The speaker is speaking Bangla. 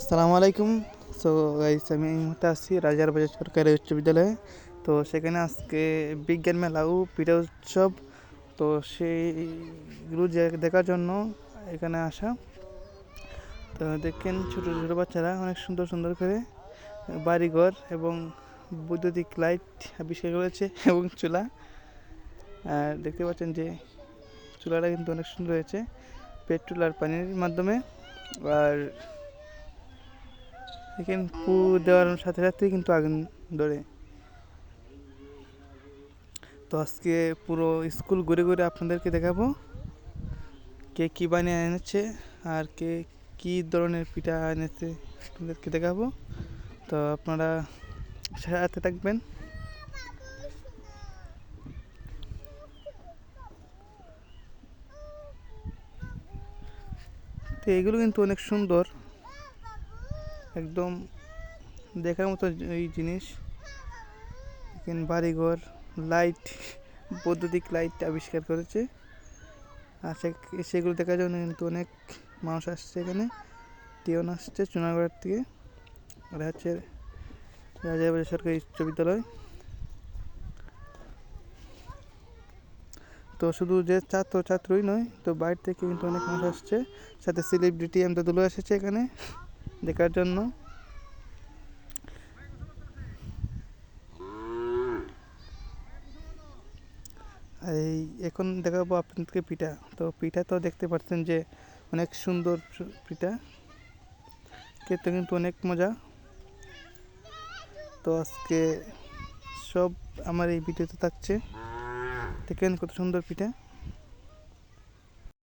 আসসালামু আলাইকুম। সো গাইস আমি এই মুহূর্তে আসছি রাজার বাজার সরকারি উচ্চ বিদ্যালয়ে। তো সেখানে আজকে বিজ্ঞান মেলা ও পিঠা উৎসব। তো সেইগুলো দেখার জন্য এখানে আসা। তো দেখেন ছোটো ছোটো বাচ্চারা অনেক সুন্দর সুন্দর করে বাড়িঘর এবং বৈদ্যুতিক লাইট আবিষ্কার করেছে এবং চুলা। আর দেখতে পাচ্ছেন যে চুলাটা কিন্তু অনেক সুন্দর হয়েছে। পেট্রোল আর পানির মাধ্যমে। আর এখানে পু দেওয়ার সাথে সাথে কিন্তু আগুন ধরে। তো আজকে পুরো স্কুল ঘুরে ঘুরে আপনাদেরকে দেখাবো কে কী বানিয়ে এনেছে আর কে কী ধরনের পিঠা এনেছে আপনাদেরকে দেখাবো। তো আপনারা সাথে থাকবেন। তো এগুলো কিন্তু অনেক সুন্দর। একদম দেখার মতো এই জিনিস। এখানে বাড়িঘর লাইট বৈদ্যুতিক লাইট আবিষ্কার করেছে। আর সেগুলো দেখার জন্য কিন্তু অনেক মানুষ আসছে এখানে। টিউন আসছে চুনাগড়ার থেকে। আর হচ্ছে রাজাবাজার সরকারি উচ্চ বিদ্যালয় তো শুধু যে ছাত্র ছাত্রই নয়, তো বাইরে থেকে কিন্তু অনেক মানুষ আসছে। সাথে সেলিব্রিটি আমদাদুলও এসেছে এখানে। দেখার জন্য। আর এই এখন দেখাবো আপনাদেরকে পিঠা। তো পিঠা তো দেখতে পাচ্ছেন যে অনেক সুন্দর পিঠা। খেতে কিন্তু অনেক মজা। তো আজকে সব আমার এই ভিডিওতে থাকছে। দেখেন কত সুন্দর পিঠা।